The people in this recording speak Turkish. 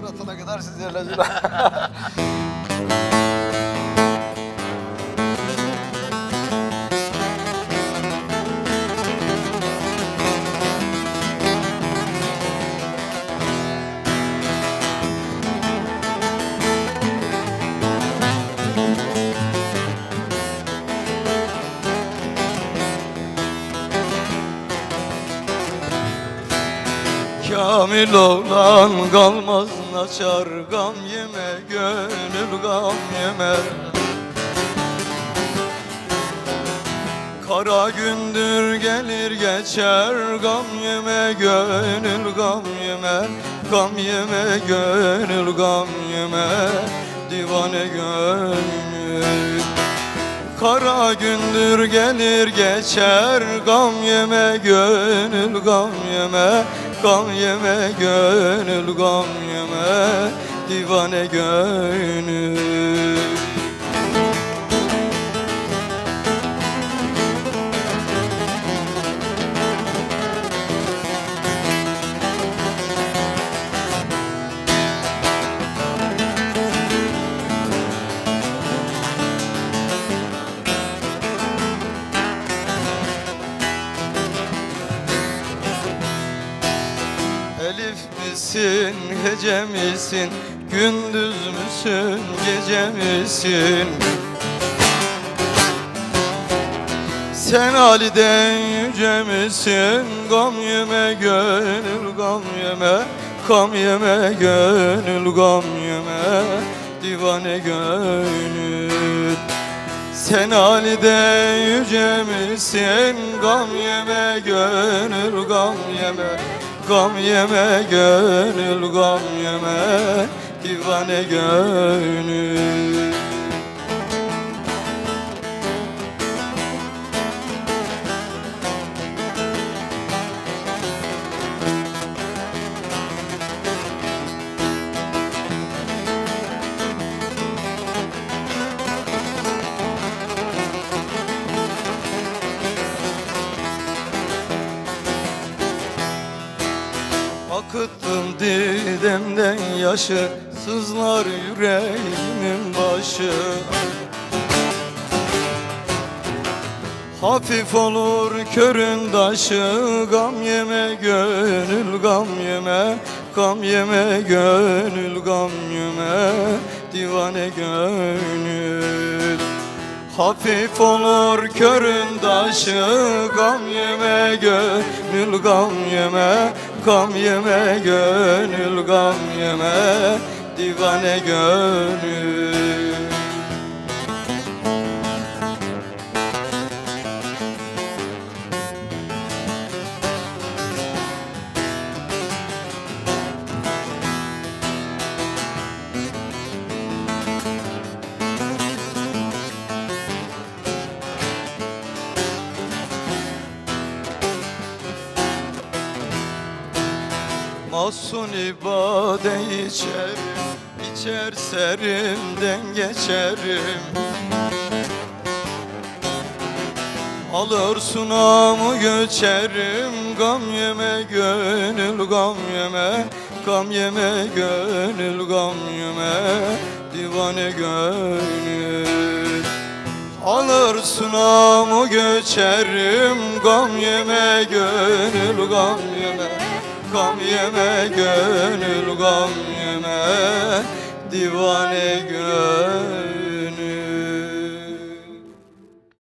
Tur atana kadar sizlerle Kamil olan kalmaz naçar Gam yeme gönül gam yeme. Kara gündür gelir geçer Gam yeme gönül gam yeme. Gam yeme gönül gam yeme Divane gönül Kara gündür gelir geçer. Gam yeme gönül gam yeme Gam yeme gönül gam yeme Divane gönül misin, hece misin, gündüz müsün, gece misin? Sen Ali'den yüce misin? Gam yeme gönül gam yeme Gam yeme gönül gam yeme Divane gönül sen Ali'de yüce misin? Gam yeme gönül gam yeme Gam yeme gönül gam yeme Divane gönül Akıttım didemden yaşı Sızlar yüreğimin başı. Hafif olur körün taşı Gam yeme gönül gam yeme Gam yeme gönül gam yeme Divane gönül. Hafif olur körün taşı Gam yeme gönül gam yeme Gam yeme gönül gam yeme Divane gönül Mahsun ibade içerim içer serimden geçerim. Alır sunamı göçerim Gam yeme gönül gam yeme Gam yeme gönül gam yeme Divane gönül. Alır sunamı göçerim Gam yeme gönül gam yeme Gam yeme gönül gam yeme Divane gönül